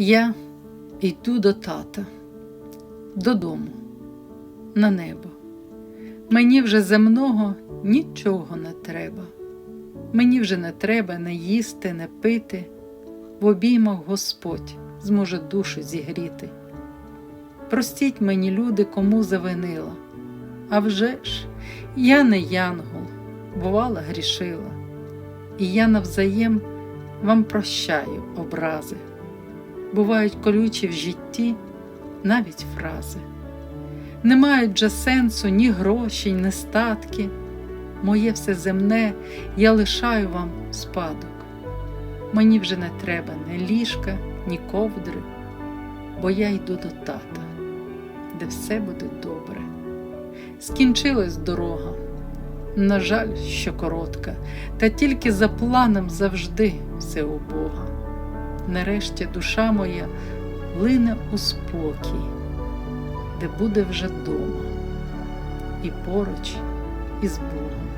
Я йду до тата, додому, на небо. Мені вже земного нічого не треба. Мені вже не треба не їсти, не пити. В обіймах Господь зможе душу зігріти. Простіть мені, люди, кому завинила. А вже ж, я не янгол, бувала, грішила, і я навзаєм вам прощаю образи. Бувають колючі в житті навіть фрази. Не мають же сенсу ні гроші, ні статки. Моє все земне я лишаю вам спадок. Мені вже не треба ні ліжка, ні ковдри, бо я йду до тата, де все буде добре. Скінчилась дорога, на жаль, що коротка, та тільки за планом завжди все у Бога. Нарешті душа моя лине у спокій, де буде вже дома, і поруч із Богом.